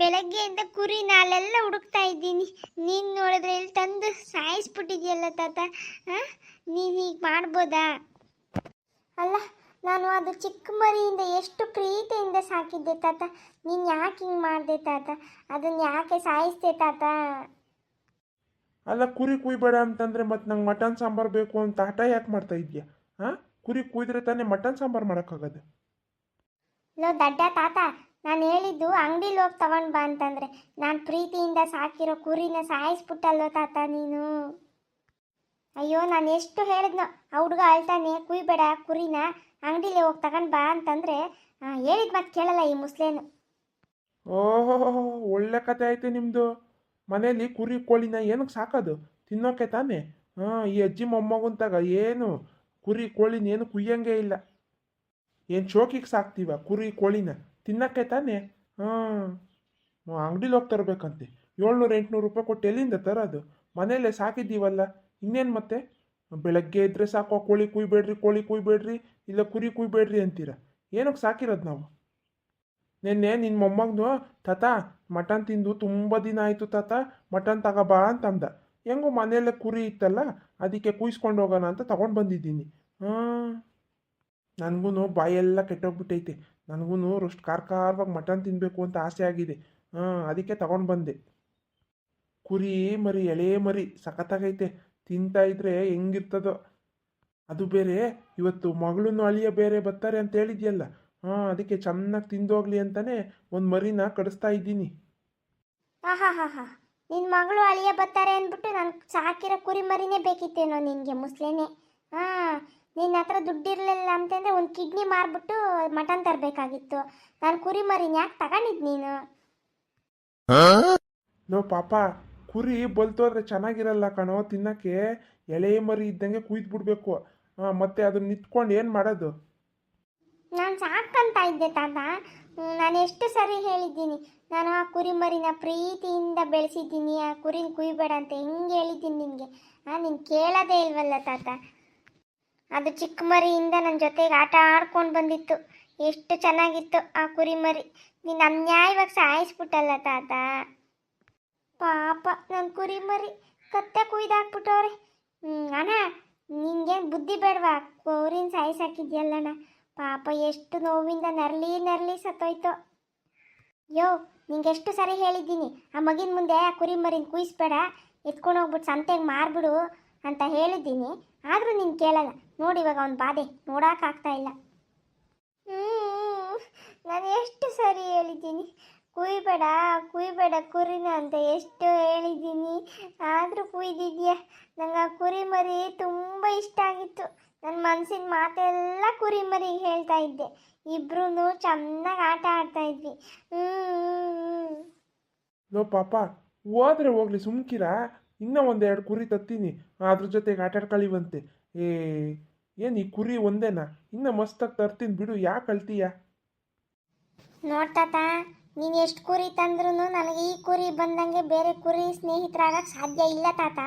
ಬೆಳಗ್ಗೆಯಿಂದ ಕುರಿ ನಾಲೆಲ್ಲ ಹುಡುಕ್ತಾ ಇದ್ದೀನಿ. ನೀನು ನೋಡಿದ್ರೆ ಇಲ್ಲಿ ತಂದು ಸಾಯಿಸ್ಬಿಟ್ಟಿದ್ಯಲ್ಲ ತಾತ ಹಾಂ ನೀನು ಹೀಗೆ ಮಾಡ್ಬೋದಾ? ಅಲ್ಲ ನಾನು ಅದು ಚಿಕ್ಕ ಮರಿಯಿಂದ ಎಷ್ಟು ಪ್ರೀತಿಯಿಂದ ಸಾಕಿದ್ದೆ ತಾತ. ನೀನು ಯಾಕೆ ಹಿಂಗೆ ಮಾಡಿದೆ ತಾತ? ಅದನ್ನು ಯಾಕೆ ಸಾಯಿಸ್ದೆ ತಾತ? ಅಲ್ಲ ಕುರಿ ಕುಯ್ಬೇಡ ಅಂತಂದ್ರೆ ಮತ್ತೆ ನಂಗೆ ಮಟನ್ ಸಾಂಬಾರು ಬೇಕು ಅಂತ ಹಠ ಯಾಕೆ ಮಾಡ್ತಾ ಇದೆಯಾ? ಹಾಂ ಕುರಿ ಕುಯ್ದ್ರೆ ತಾನೇ ಮಟನ್ ಸಾಂಬಾರು ಮಾಡೋಕ್ಕಾಗದು. ಲೋ ದಡ್ಡ ತಾತ ನಾನು ಹೇಳಿದ್ದು ಅಂಗಡಿಲಿ ಹೋಗಿ ತಗೊಂಡು ಬಾ ಅಂತಂದ್ರೆ. ನಾನು ಪ್ರೀತಿಯಿಂದ ಸಾಕಿರೋ ಕುರಿನ ಸಾಯಿಸ್ಬಿಟ್ಟಲ್ಲೋ ತಾತ ನೀನು. ಅಯ್ಯೋ, ನಾನು ಎಷ್ಟು ಹೇಳಿದ್ನೋ. ಆ ಹುಡುಗ ಅಳ್ತಾನೆ, ಕುಯ್ಬೇಡ ಕುರಿನ, ಅಂಗಡಿಲಿ ಹೋಗಿ ತಗೊಂಡು ಬಾ ಅಂತಂದ್ರೆ ಹೇಳಿದ ಮತ್ತೆ ಕೇಳಲ್ಲ ಈ ಮುಸ್ಲೇನು. ಓಹೋ, ಒಳ್ಳೆ ಕತೆ ಐತೆ ನಿಮ್ಮದು ಮನೇಲಿ ಕುರಿ ಕೋಳಿನ ಏನಕ್ಕೆ ಸಾಕೋದು? ತಿನ್ನೋಕೆ ತಾನೇ? ಹಾಂ, ಈ ಅಜ್ಜಿ ಮೊಮ್ಮಗುಂತಾಗ ಏನು? ಕುರಿ ಕೋಳಿನ ಏನು ಕುಯ್ಯಂಗೆ ಇಲ್ಲ. ಏನು ಶೋಕಿಗೆ ಸಾಕ್ತೀವ ಕುರಿ ಕೋಳಿನ? ತಿನ್ನಕ್ಕೆ ತಾನೆ ಹಾಂ ಅಂಗಡಿಲಿ ಹೋಗಿ ತರಬೇಕಂತೆ. ಏಳ್ನೂರು, ಎಂಟುನೂರು ರೂಪಾಯಿ ಕೊಟ್ಟು ಎಲ್ಲಿಂದ ತರೋದು? ಮನೇಲೆ ಸಾಕಿದ್ದೀವಲ್ಲ. ಇನ್ನೇನು ಮತ್ತೆ? ಬೆಳಗ್ಗೆ ಇದ್ರೆ ಸಾಕು, ಕೋಳಿ ಕುಯ್ಬೇಡ್ರಿ ಕೋಳಿ ಕುಯ್ಬೇಡ್ರಿ, ಇಲ್ಲ ಕುರಿ ಕುಯ್ಬೇಡ್ರಿ ಅಂತೀರ? ಏನಕ್ಕೆ ಸಾಕಿರೋದು ನಾವು? ನಿನ್ನೆ ನಿನ್ನ ಮೊಮ್ಮಗನು, ತಾತ, ಮಟನ್ ತಿಂದು ತುಂಬ ದಿನ ಆಯಿತು ತಾತ, ಮಟನ್ ತಗೋಬಾ ಅಂತಂದ. ಹೆಂಗೋ ಮನೆಯಲ್ಲೇ ಕುರಿ ಇತ್ತಲ್ಲ, ಅದಕ್ಕೆ ಕುಯ್ಸ್ಕೊಂಡು ಹೋಗೋಣ ಅಂತ ತಗೊಂಡು ಬಂದಿದ್ದೀನಿ. ಹಾಂ ನನಗೂ ಬಾಯೆಲ್ಲ ಕೆಟ್ಟೋಗ್ಬಿಟ್ಟೈತೆ. ನನಗೂ ಅಷ್ಟು ಖಾರ ಖಾರವಾಗಿ ಮಟನ್ ತಿನ್ನಬೇಕು ಅಂತ ಆಸೆ ಆಗಿದೆ. ಹಾಂ, ಅದಕ್ಕೆ ತಗೊಂಡು ಬಂದೆ. ಕುರಿ ಮರಿ, ಎಳೆ ಮರಿ ಸಖತ್ತಾಗೈತೆ. ತಿಂತಾ ಇದ್ರೆ ಹೆಂಗಿರ್ತದೋ. ಅದು ಬೇರೆ, ಇವತ್ತು ಮಗಳನ್ನು ಅಳಿಯ ಬೇರೆ ಬರ್ತಾರೆ ಅಂತ ಹೇಳಿದ್ಯಲ್ಲ. ಹಾಂ, ಅದಕ್ಕೆ ಚೆನ್ನಾಗಿ ತಿಂದೋಗ್ಲಿ ಅಂತಾನೆ ಒಂದು ಮರಿನ ಕಡಿಸ್ತಾ ಇದ್ದೀನಿ. ನಿನ್ನ ಮಗಳು ಅಳಿಯ ಬರ್ತಾರೆ ಅಂದ್ಬಿಟ್ಟು ನಾನು ಸಾಕಿರೋ ಕುರಿ ಮರಿನೇ ಬೇಕಿತ್ತೇನೋ ನಿನಗೆ ಮುಸ್ಲೇನೆ ಹಾಂ ನಿನ್ನ ಹತ್ರ ದುಡ್ಡಿರಲಿಲ್ಲ ಅಂತಂದರೆ ಒಂದು ಕಿಡ್ನಿ ಮಾರ್ಬಿಟ್ಟು ಮಟನ್ ತರಬೇಕಾಗಿತ್ತು. ನಾನು ಕುರಿ ಮರಿನ ಯಾಕೆ ತಗೊಂಡಿದ್ ನೀನು? ನೋ ಪಾಪ ಕುರಿ ಬಲ್ತೋದ್ರೆ ಚೆನ್ನಾಗಿರಲ್ಲ ಕಣೋ ತಿನ್ನಕ್ಕೆ ಎಳೆ ಮರಿ ಇದ್ದಂಗೆ ಕುಯ್ದು ಬಿಡ್ಬೇಕು ಮತ್ತೆ ಅದನ್ನ ನಿಂತ್ಕೊಂಡು ಏನು ಮಾಡೋದು? ನಾನು ಸಾಕಂತ ಇದ್ದೆ ತಾತ. ನಾನು ಎಷ್ಟು ಸರಿ ಹೇಳಿದ್ದೀನಿ. ನಾನು ಆ ಕುರಿ ಮರಿನ ಪ್ರೀತಿಯಿಂದ ಬೆಳೆಸಿದ್ದೀನಿ ಆ ಕುರಿನ ಕುಯ್ಬೇಡ ಅಂತ ಹೆಂಗೆ ಹೇಳಿದ್ದೀನಿ ನಿಮಗೆ? ಆ ನೀನು ಕೇಳೋದೇ ಇಲ್ವಲ್ಲ ತಾತ. ಅದು ಚಿಕ್ಕ ಮರಿಯಿಂದ ನನ್ನ ಜೊತೆಗೆ ಆಟ ಆಡ್ಕೊಂಡು ಬಂದಿತ್ತು. ಎಷ್ಟು ಚೆನ್ನಾಗಿತ್ತು ಆ ಕುರಿ ಮರಿ ನೀನು ಅನ್ಯಾಯವಾಗಿ ಸಾಯಿಸ್ಬಿಟ್ಟಲ್ಲ ತಾತ. ಪಾಪ ನನ್ನ ಕುರಿ ಮರಿ ಕತ್ತೆ ಕುಯ್ದಾಕ್ಬಿಟ್ಟವ್ರೆ. ಹ್ಞೂ ಅಣ್ಣ ನಿನ್ಗೇನು ಬುದ್ಧಿ ಬೇಡವಾ? ಕುರಿನ ಸಾಯಿಸಾಕಿದ್ಯಲ್ಲಣ್ಣ. ಪಾಪ ಎಷ್ಟು ನೋವಿಂದ ನರಳಿ ನರಳಿ ಸತ್ತೋಯ್ತು. ಯೋ, ನಿಂಗೆಷ್ಟು ಸರಿ ಹೇಳಿದ್ದೀನಿ. ಆ ಮಗಿನ ಮುಂದೆ ಆ ಕುರಿ ಮರಿನ ಕುಯ್ಸ್ಬೇಡ. ಎತ್ಕೊಂಡು ಹೋಗ್ಬಿಟ್ಟು ಸಂತೆಗೆ ಮಾರ್ಬಿಡು. ಅಂತ ಹೇಳಿದ್ದೀನಿ. ಆದರೂ ನೀನು ಕೇಳಲ್ಲ. ನೋಡಿ ಇವಾಗ ಅವನ ಬಾಧೆ. ನೋಡೋಕ್ಕಾಗ್ತಾ ಇಲ್ಲ. ನಾನು ಎಷ್ಟು ಸರಿ ಹೇಳಿದ್ದೀನಿ. ಕುಯ್ಬೇಡ ಕುಯ್ಬೇಡ ಕುರಿನ ಅಂತ ಎಷ್ಟು ಹೇಳಿದ್ದೀನಿ. ಆದರೂ ಕುಯ್ದಿದ್ಯಾ? ನಂಗೆ ಆ ಕುರಿ ಮರಿ ತುಂಬ ಇಷ್ಟ ಆಗಿತ್ತು. ನನ್ನ ಮನಸ್ಸಿನ ಮಾತೆಲ್ಲ ಕುರಿ ಮರಿಗೆ ಹೇಳ್ತಾ ಇದ್ದೆ. ಇಬ್ರು ಚೆನ್ನಾಗಿ ಆಟ ಆಡ್ತಾ ಇದ್ವಿ. ಲೋ ಪಾಪ, ಹೋದ್ರೆ ಹೋಗ್ಲಿ, ಸುಮ್ಕಿರ? ಇನ್ನೂ ಒಂದೆರಡು ಕುರಿ ತತ್ತೀನಿ, ಅದ್ರ ಜೊತೆಗೆ ಆಟ ಆಡ್ಕೊಳ್ಳಿವಂತೆ ಏ, ಏನು ಈ ಕುರಿ ಒಂದೇನಾ? ಇನ್ನೂ ಮಸ್ತಾಗಿ ತರ್ತೀನಿ ಬಿಡು, ಯಾಕೆ ಅಳ್ತೀಯ? ನೋಡ್ತಾತ ನೀನು ಎಷ್ಟು ಕುರಿ ತಂದ್ರೂ ನನಗೆ ಈ ಕುರಿ ಬಂದಂಗೆ ಬೇರೆ ಕುರಿ ಸ್ನೇಹಿತರಾಗಕ್ಕೆ ಸಾಧ್ಯ ಇಲ್ಲ ತಾತ.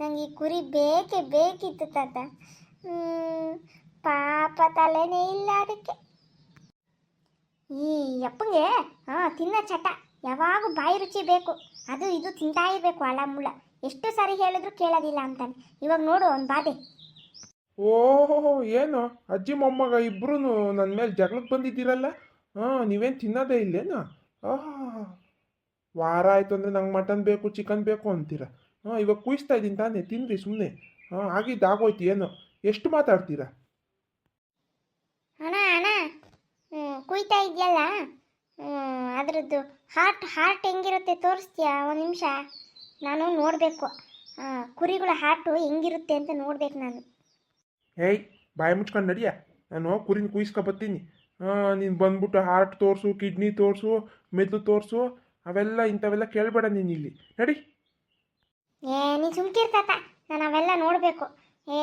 ನನಗೆ ಈ ಕುರಿ ಬೇಕೇ, ಬೇಕಿತ್ತು ತಾತ. ಪಾಪ ತಲೆನೇ ಇಲ್ಲ ಅದಕ್ಕೆ ಈ ಅಪ್ಪಂಗೆ ಹಾಂ, ತಿನ್ನೋ ಚಟ. ಯಾವಾಗ ಬಾಯಿ ರುಚಿ ಬೇಕು. ಅದು ಇದು ತಿಂತಾ ಇರಬೇಕು ಅಳ ಮುಳ ಎಷ್ಟು ಸಾರಿ ಹೇಳಿದ್ರು ಕೇಳೋದಿಲ್ಲ ಅಂತಾನೆ. ಇವಾಗ ನೋಡು ಒಂದು ಬಾಧೆ. ಓಹೋ ಏನು? ಅಜ್ಜಿ ಮೊಮ್ಮಗ ಇಬ್ರು ನನ್ನ ಮೇಲೆ ಜಗಳಕ್ಕೆ ಬಂದಿದ್ದೀರಲ್ಲ? ಹಾಂ ನೀವೇನು ತಿನ್ನೋದೇ ಇಲ್ಲೇನಾ? ಆಹಾ ವಾರ ಆಯಿತು ಅಂದರೆ ನಂಗೆ ಮಟನ್ ಬೇಕು ಚಿಕನ್ ಬೇಕು ಅಂತೀರ. ಹಾಂ ಇವಾಗ ಕುಯಿಸ್ತಾ ಇದ್ದೀನಿ ತಾನೆ ತಿನ್ರಿ ಸುಮ್ಮನೆ ಹಾಂ ಆಗಿದ್ದು ಆಗೋಯ್ತು ಏನು? ಎಷ್ಟು ಮಾತಾಡ್ತೀರಾ? ಅಣ್ಣ ಅಣ್ಣ ಕುಯ್ತಾ ಇದೆಯಲ್ಲ? ಅದ್ರದ್ದು ಹಾರ್ಟ್ ಹಾರ್ಟ್ ಹೆಂಗಿರುತ್ತೆ ತೋರಿಸ್ತೀಯಾ? ಒಂದು ನಿಮಿಷ. ನಾನು ನೋಡಬೇಕು. ಕುರಿಗಳ ಹಾರ್ಟು ಹೆಂಗಿರುತ್ತೆ ಅಂತ ನೋಡ್ಬೇಕು ನಾನು. ಏಯ್ ಬಾಯಿ ಮುಚ್ಕೊಂಡು ನಡಿಯ? ನಾನು ಕುರಿನ ಕುಯ್ಸ್ಕೊ ಬರ್ತೀನಿ. ನೀನು ಬಂದ್ಬಿಟ್ಟು ಹಾರ್ಟ್ ತೋರಿಸು ಕಿಡ್ನಿ ತೋರಿಸು ಮೆದುಳು ತೋರಿಸು ಅವೆಲ್ಲ ಇಂಥವೆಲ್ಲ ಕೇಳಬೇಡ ನೀನು ಇಲ್ಲಿ. ನಡಿ. ಏ ನೀನು ಸುಮ್ಕಿರ್ತಾತ ನಾನು ಅವೆಲ್ಲ ನೋಡಬೇಕು. ಏ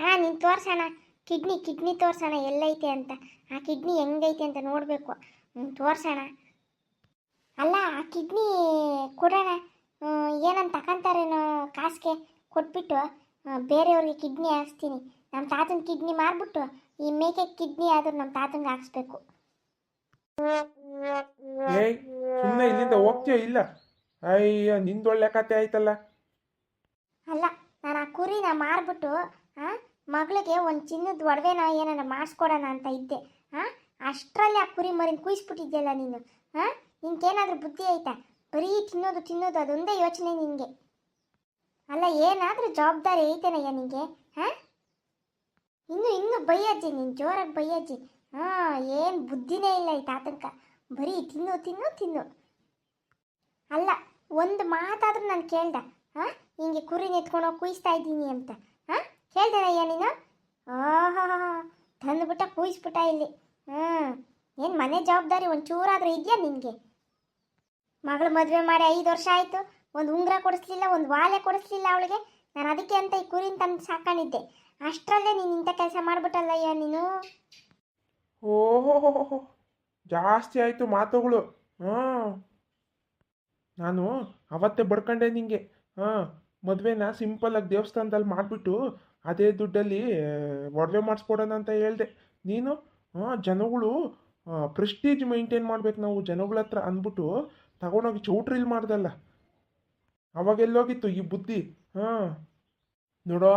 ಹಾಂ ನೀನು ತೋರ್ಸೋಣ. ಕಿಡ್ನಿ ಕಿಡ್ನಿ ತೋರ್ಸೋಣ ಎಲ್ಲೈತೆ ಅಂತ. ಆ ಕಿಡ್ನಿ ಹೆಂಗೈತೆ ಅಂತ ನೋಡಬೇಕು. ಹ್ಞೂ ತೋರ್ಸೋಣ. ಅಲ್ಲ ಆ ಕಿಡ್ನಿ ಕೊಡೋಣ. ಏನಂತ ತಗೊಂತಾರೇನೋ ಕಾಸಿಗೆ ಕೊಟ್ಬಿಟ್ಟು ಬೇರೆಯವ್ರಿಗೆ ಕಿಡ್ನಿ ಹಾಕ್ಸ್ತೀನಿ ನಮ್ಮ ತಾತನ ಕಿಡ್ನಿ ಮಾರ್ಬಿಟ್ಟು ಈ ಮೇಕೆ ಕಿಡ್ನಿ ಆದ್ರೂ ನಮ್ಮ ತಾತಂಗೆ ಹಾಕ್ಸ್ಬೇಕು. ಏಯ್ ಸುಮ್ಮನೆ ಇಲ್ಲಿಂದ ಹೋಗ್ತೀಯ ಇಲ್ಲ? ಅಯ್ಯ ನಿಂದೊಳ್ಳೆ ಕತೆ ಆಯ್ತಲ್ಲ. ಅಲ್ಲ ನಾನು ಆ ಕುರಿನ ಮಾರ್ಬಿಟ್ಟು ಆ ಮಗಳಿಗೆ ಒಂದು ಚಿನ್ನದ ಒಡವೆನ ಏನಾರ ಮಾಡಿಸ್ಕೊಡೋಣ ಅಂತ ಇದ್ದೆ. ಆ ಅಷ್ಟರಲ್ಲಿ ಆ ಕುರಿ ಮರಿನ ಕುಯ್ಸ್ಬಿಟ್ಟಿದ್ಯಲ್ಲ ನೀನು. ಆ ನಿನ್ಗೇನಾದರೂ ಬುದ್ಧಿ ಆಯ್ತಾ ಬರೀ ತಿನ್ನೋದು ತಿನ್ನೋದು ಅದೊಂದೇ ಯೋಚನೆ ನಿನಗೆ ಅಲ್ಲ, ಏನಾದರೂ ಜವಾಬ್ದಾರಿ ಐತೇನಯ್ಯ ನಿನಗೆ ಹಾಂ? ಇನ್ನು ಇನ್ನು ಬೈಯಜ್ಜಿ, ನೀನು ಜೋರಾಗಿ ಬೈಯಜ್ಜಿ. ಹಾಂ, ಏನು ಬುದ್ಧಿನೇ ಇಲ್ಲ ಈ ತಾತಂಕ ಬರೀ ತಿನ್ನು ತಿನ್ನು ತಿನ್ನು. ಅಲ್ಲ, ಒಂದು ಮಾತಾದರೂ ನಾನು ಕೇಳ್ದ, ಹಾಂ? ಹಿಂಗೆ ಕುರಿ ನೆತ್ಕೊಂಡು ಕುಯಿಸ್ತಾ ಇದ್ದೀನಿ ಅಂತ, ಹಾಂ? ಕೇಳ್ದೇನಯ್ಯ ನೀನು? ಆಹಾ ತಂದುಬಿಟ್ಟ ಕುಯಿಸ್ಬಿಟ್ಟ ಇಲ್ಲಿ. ಹ್ಞೂ ಏನು ಮನೆ ಜವಾಬ್ದಾರಿ ಒಂಚೂರಾದ್ರೂ ಇದೆಯಾ ನಿನಗೆ? ಮಗಳು ಮದುವೆ ಮಾಡಿ ಐದು ವರ್ಷ ಆಯಿತು. ಒಂದು ಉಂಗುರ ಕೊಡಿಸ್ಲಿಲ್ಲ, ಒಂದು ವಾಲೆ ಕೊಡಿಸ್ಲಿಲ್ಲ ಅವಳಿಗೆ. ನಾನು ಅದಕ್ಕೆ ಅಂತ ಈ ಕುರಿನ ತಂದು ಸಾಕೊಂಡಿದ್ದೆ. ಅಷ್ಟರಲ್ಲೇ ನೀನು ಇಂಥ ಕೆಲಸ ಮಾಡ್ಬಿಟ್ಟಲ್ಲಯ್ಯ ನೀನು. ಓಹೋ ಜಾಸ್ತಿ ಆಯಿತು ಮಾತುಗಳು. ಹಾಂ. ನಾನು ಅವತ್ತೇ ಬಡ್ಕೊಂಡೆ ನಿಂಗೆ. ಹಾಂ, ಮದುವೆನ ಸಿಂಪಲಾಗಿ ದೇವಸ್ಥಾನದಲ್ಲಿ ಮಾಡಿಬಿಟ್ಟು ಅದೇ ದುಡ್ಡಲ್ಲಿ ಒಡವೆ ಮಾಡಿಸ್ಕೊಡೋಣ ಅಂತ ಹೇಳ್ದೆ. ನೀನು ಹಾಂ ಜನಗಳು ಪ್ರೆಸ್ಟೀಜ್ ಮೈಂಟೈನ್ ಮಾಡ್ಬೇಕು ನಾವು ಜನಗಳ ಹತ್ರ ಅಂದ್ಬಿಟ್ಟು ತಗೊಂಡೋಗಿ ಚೌಟ್ರಿಲ್ ಮಾಡ್ದಲ್ಲ. ಅವಾಗೆಲ್ಲೋಗಿತ್ತು ಈ ಬುದ್ಧಿ. ಹಾಂ. ನೋಡೋ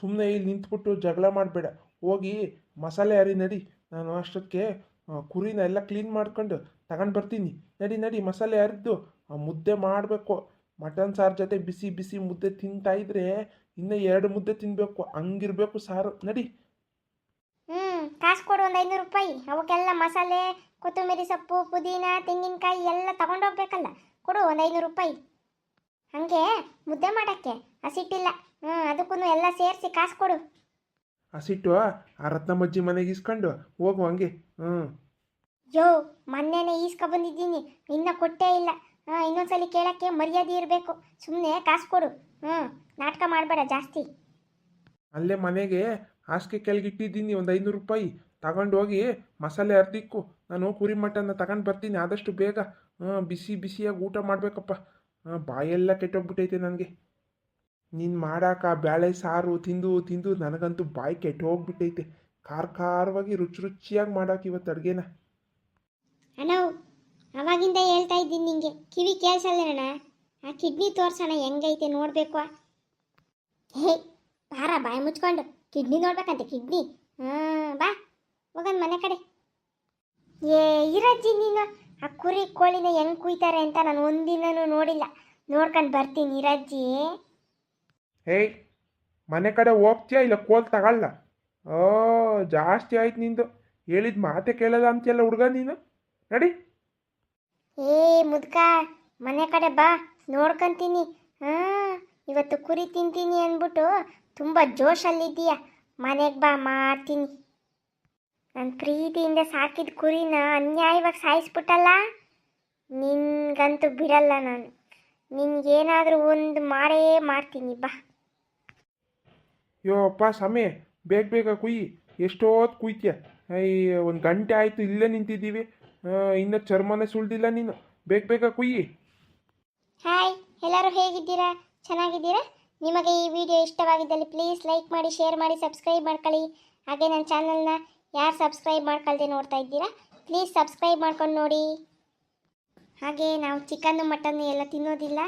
ಸುಮ್ಮನೆ ಇಲ್ಲಿ ನಿಂತ್ಬಿಟ್ಟು ಜಗಳ ಮಾಡಬೇಡ. ಹೋಗಿ ಮಸಾಲೆ ಹರಿ ನಡಿ. ನಾನು ಅಷ್ಟಕ್ಕೆ ಕುರಿನ ಎಲ್ಲ ಕ್ಲೀನ್ ಮಾಡ್ಕೊಂಡು ತಗೊಂಡು ಬರ್ತೀನಿ. ನಡಿ ನಡಿ, ಮಸಾಲೆ ಅರಿದು. ಆ, ಮುದ್ದೆ ಮಾಡಬೇಕು. ಮಟನ್ ಸಾರು ಜೊತೆ ಬಿಸಿ ಬಿಸಿ ಮುದ್ದೆ ತಿಂತಾ ಇದ್ರೆ ಇನ್ನೂ ಎರಡು ಮುದ್ದೆ ತಿನ್ನಬೇಕು ಹಂಗಿರ್ಬೇಕು ಸಾರು. ನಡಿ. ಹ್ಞೂ ಕಾಸು ಕೊಡು ಒಂದು ಐನೂರು ರೂಪಾಯಿ. ಅವಕ್ಕೆಲ್ಲ ಮಸಾಲೆ ಕೊತ್ತಂಬರಿ ಸೊಪ್ಪು ಪುದೀನ ತೆಂಗಿನಕಾಯಿ ಎಲ್ಲ ತಗೊಂಡೋಗ್ಬೇಕಲ್ಲ. ಕೊಡು ಒಂದು ಐನೂರು ರೂಪಾಯಿ. ಹಾಗೆ ಮುದ್ದೆ ಮಾಡೋಕ್ಕೆ. ಹಸಿಟ್ಟಿಲ್ಲ. ಹ್ಞೂ ಅದಕ್ಕೂ ಎಲ್ಲ ಸೇರಿಸಿ ಕಾಸು ಕೊಡು. ಹಸಿಟ್ಟು ಆ ರತ್ನಮ್ಮಜ್ಜಿ ಮನೆಗೆ ಇಸ್ಕೊಂಡು ಹೋಗು ಹಂಗೆ. ಹ್ಞೂ ಯೋ ಮೊನ್ನೆನೇ ಈಸ್ಕೊ ಬಂದಿದ್ದೀನಿ. ಇನ್ನೂ ಕೊಟ್ಟೇ ಇಲ್ಲ. ಹಾಂ ಇನ್ನೊಂದ್ಸಲಿ ಕೇಳೋಕ್ಕೆ ಮರ್ಯಾದೆ ಇರಬೇಕು. ಸುಮ್ಮನೆ ಕಾಸು ಕೊಡು. ಹ್ಞೂ ನಾಟಕ ಮಾಡಬೇಡ ಜಾಸ್ತಿ. ಅಲ್ಲೇ ಮನೆಗೆ ಹಾಸಿಗೆ ಕೆಳಗಿಟ್ಟಿದ್ದೀನಿ ಒಂದು ಐನೂರು ರೂಪಾಯಿ. ತಗೊಂಡು ಹೋಗಿ ಮಸಾಲೆ ಅರ್ದಿಕ್ಕು. ನಾನು ಕುರಿ ಮಟನ್ನ ತಗೊಂಡು ಬರ್ತೀನಿ, ಆದಷ್ಟು ಬೇಗ. ಬಿಸಿ ಬಿಸಿಯಾಗಿ ಊಟ ಮಾಡಬೇಕಪ್ಪ. ಬಾಯೆಲ್ಲ ಕೆಟ್ಟೋಗ್ಬಿಟ್ಟೈತೆ ನನಗೆ ನೀನು ಮಾಡಾಕ ಬೇಳೆ ಸಾರು ತಿಂದು ತಿಂದು ನನಗಂತೂ ಬಾಯಿ ಕೆಟ್ಟೋಗ್ಬಿಟ್ಟೈತೆ ಖಾರ ಖಾರವಾಗಿ ರುಚಿ ರುಚಿಯಾಗಿ ಮಾಡಾಕ ಇವತ್ತು ಅಡುಗೆನ. ಅಣ್ಣ, ಅವಾಗಿಂದ ಹೇಳ್ತಾ ಇದ್ದೀನಿ ನಿಂಗೆ. ಕಿವಿ ಕೇಳಿಸಲ್ಲಣ್ಣ ಆ ಕಿಡ್ನಿ ತೋರ್ಸೋಣ, ಹೆಂಗೈತೆ ನೋಡಬೇಕು. ಹೇ, ಬಾರ, ಬಾಯಿ ಮುಚ್ಕೊಂಡು. ಕಿಡ್ನಿ ನೋಡ್ಬೇಕಂತೆ, ಕಿಡ್ನಿ. ಹಾಂ ಬಾ. ಹೋಗನ್ ಮನೆ ಕಡೆ. ಏ ಇರಜ್ಜಿ ನೀನು. ಆ ಕುರಿ ಕೋಳಿನ ಹೆಂಗೆ ಕುಯ್ತಾರೆ ಅಂತ ನಾನು ಒಂದಿನೂ ನೋಡಿಲ್ಲ. ನೋಡ್ಕೊಂಡು ಬರ್ತೀನಿ ಇರಜ್ಜಿ. ಹೇಯ್ ಮನೆ ಕಡೆ ಹೋಗ್ತೀಯಾ ಇಲ್ಲ ಕೋಲ್ ತಗೊಳ್ಳ? ಓ ಜಾಸ್ತಿ ಆಯ್ತು ನಿಂದು. ಹೇಳಿದ ಮಾತೆ ಕೇಳಲ್ಲ ಅಂತೀಯಲ್ಲ ಹುಡುಗ ನೀನು. ನಡಿ. ಏ ಮುದ್ಕ ಮನೆ ಕಡೆ ಬಾ ನೋಡ್ಕೊಂತೀನಿ. ಹಾಂ ಇವತ್ತು ಕುರಿ ತಿಂತೀನಿ ಅಂದ್ಬಿಟ್ಟು ತುಂಬ ಜೋಶಲ್ಲಿದ್ದೀಯ. ಮನೆಗೆ ಬಾ ಮಾಡ್ತೀನಿ. ನಾನು ಪ್ರೀತಿಯಿಂದ ಸಾಕಿದ ಕುರಿನ ಅನ್ಯಾಯವಾಗಿ ಸಾಯಿಸ್ಬಿಟ್ಟಲ್ಲ? ನಿನ್ಗಂತೂ ಬಿಡಲ್ಲ ನಾನು. ನಿನ್ಗೇನಾದರೂ ಒಂದು ಮಾಡೇ ಮಾಡ್ತೀನಿ ಬಾ. ಯೋ ಅಪ್ಪ ಸಮಯ ಬೇಗ ಬೇಗ ಕುಯ್ಯಿ. ಎಷ್ಟೊತ್ತು ಕುಯ್ತೀಯ? ಐ ಒಂದು ಗಂಟೆ ಆಯಿತು ಇಲ್ಲೇ ನಿಂತಿದ್ದೀವಿ. ಇನ್ನೂ ಇನ್ನು ಚರ್ಮನೇ ಸುಳ್ದಿಲ್ಲ ನೀನು. ಬೇಗ ಬೇಗ ಕುಯ್ಯಿ. ಹಾಯ್ ಎಲ್ಲರೂ ಹೇಗಿದ್ದೀರಾ? ಚೆನ್ನಾಗಿದ್ದೀರಾ? ನಿಮಗೆ ಈ ವಿಡಿಯೋ ಇಷ್ಟವಾಗಿದ್ದಲ್ಲಿ ಪ್ಲೀಸ್ ಲೈಕ್ ಮಾಡಿ ಶೇರ್ ಮಾಡಿ ಸಬ್ಸ್ಕ್ರೈಬ್ ಮಾಡ್ಕೊಳ್ಳಿ. ಹಾಗೆ ನನ್ನ ಚಾನಲ್ನ ಯಾರು ಸಬ್ಸ್ಕ್ರೈಬ್ ಮಾಡ್ಕೊಳ್ದೆ ನೋಡ್ತಾ ಇದ್ದೀರಾ? ಪ್ಲೀಸ್ ಸಬ್ಸ್ಕ್ರೈಬ್ ಮಾಡ್ಕೊಂಡು ನೋಡಿ. ಹಾಗೆ ನಾವು ಚಿಕನ್ನು ಮಟನ್ ಎಲ್ಲ ತಿನ್ನೋದಿಲ್ಲ.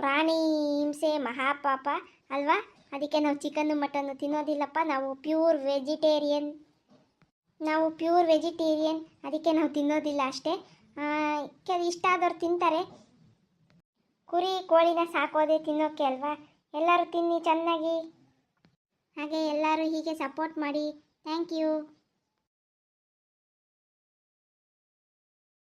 ಪ್ರಾಣಿ ಹಿಂಸೆ, ಮಹಾಪಾಪ ಅಲ್ವಾ? ಅದಕ್ಕೆ ನಾವು ಚಿಕನ್ ಮಟನ್ನು ತಿನ್ನೋದಿಲ್ಲಪ್ಪ. ನಾವು ಪ್ಯೂರ್ ವೆಜಿಟೇರಿಯನ್ ನಾವು ಪ್ಯೂರ್ ವೆಜಿಟೇರಿಯನ್ ಅದಕ್ಕೆ ನಾವು ತಿನ್ನೋದಿಲ್ಲ ಅಷ್ಟೇ. ಕೆಲ, ಇಷ್ಟ ಆದವ್ರು ತಿಂತಾರೆ. ಕುರಿ, ಕೋಳಿನ ಸಾಕೋದೆ ತಿನ್ನೋಕ್ಕೆ ಅಲ್ವಾ? ಎಲ್ಲರೂ ತಿನ್ನಿ ಚೆನ್ನಾಗಿ. ಹಾಗೆ ಎಲ್ಲರೂ ಹೀಗೆ ಸಪೋರ್ಟ್ ಮಾಡಿ. Thank you